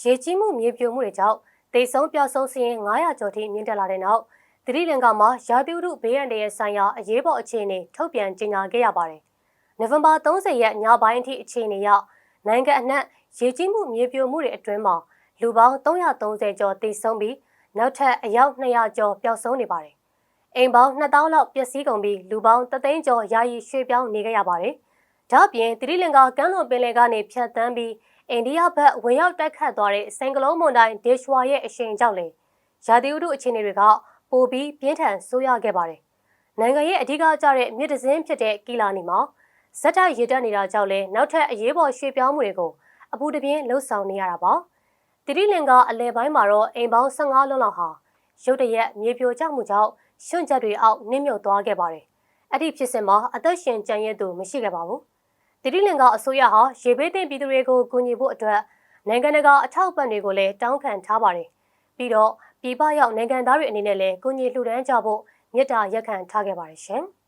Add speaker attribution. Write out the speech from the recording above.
Speaker 1: ရေကြီးမှုမြေပြိုမှုတွေကြောင့်ဒေဆုံးပျောက်ဆုံးစရင်900ကျော်ထိမြင့်တက်လာတဲ့နောက်သတိလင်္ကာမှာရာသီဥတုဘေးအန္တရာယ်ဆိုင်ရာအရေးပေါ်အခြေအနေထုတ်ပြန်ကြေညာခဲ့ရပါတယ်။နိုဝင်ဘာ30ရက်ညပိုင်းအထိအခြေအနေအရနိုင်ငံအနှံ့ရေကြီးမှုမြေပြိုမှုတွေအတွင်းမှာလူပေါင်း330ကျော်သေဆုံးပြီးနောက်ထပ်အယောက်200ကျော်ပျောက်ဆုံးနေပါတယ်။အိမ်ပေါင်း2000လောက်ပျက်စီးကုန်ပြီးလူပေါင်း3သိန်းကျော်ယာယီရွှေ့ပြောင်းနေကြရပါတယ်။ဒါ့အပြင်သတိလင်္ကာကမ်းလွန်ပင်လယ်ကနေဖြတ်တန်းပြီး အိန္ဒိယဘက်ဝင်ရောက်တိုက်ခတ်သွားတဲ့စင်ကလုံးမွန်တိုင်းဒေရှွာရဲ့အရှိန်ကြောင့်လေရာသီဥတုအခြေအနေတွေကပိုပြီးပြင်းထန်ဆိုးရွားခဲ့ပါတယ်။နိုင်ငံရဲ့အဓိကကျတဲ့မြစ်တစင်းဖြစ်တဲ့ကီလာနီမှာဇက်တိုက်ရေတက်နေတာကြောင့်လေနောက်ထပ်အရေးပေါ်ရွှေ့ပြောင်းမှုတွေကိုအပူတပြင်းလှုပ်ဆောင်နေရတာပါ။တိရိလင်ကအလဲပိုင်းမှာတော့အိမ်ပေါင်း15လုံးလောက်ဟာရုတ်တရက်မြေပြိုကျမှုကြောင့်ရွှွန့်ချက်တွေအောက်နစ်မြုပ်သွားခဲ့ပါတယ်။အဲ့ဒီဖြစ်စဉ်မှာအသက်ရှင်ကျန်ရည်သူမရှိခဲ့ပါဘူး။ တိရိလင်ကအစိုးရဟာရေဘေးသင့်ပြည်သူတွေကိုကူညီဖို့အတွက်နိုင်ငံတကာအထောက်အပံ့တွေကိုလည်းတောင်းခံထားပါတယ်။ပြီးတော့ပြည်ပရောက်နိုင်ငံသားတွေအနေနဲ့လည်းကူညီလှူဒန်းကြဖို့မြစ်တာရက်ခံထားခဲ့ပါတယ်ရှင်။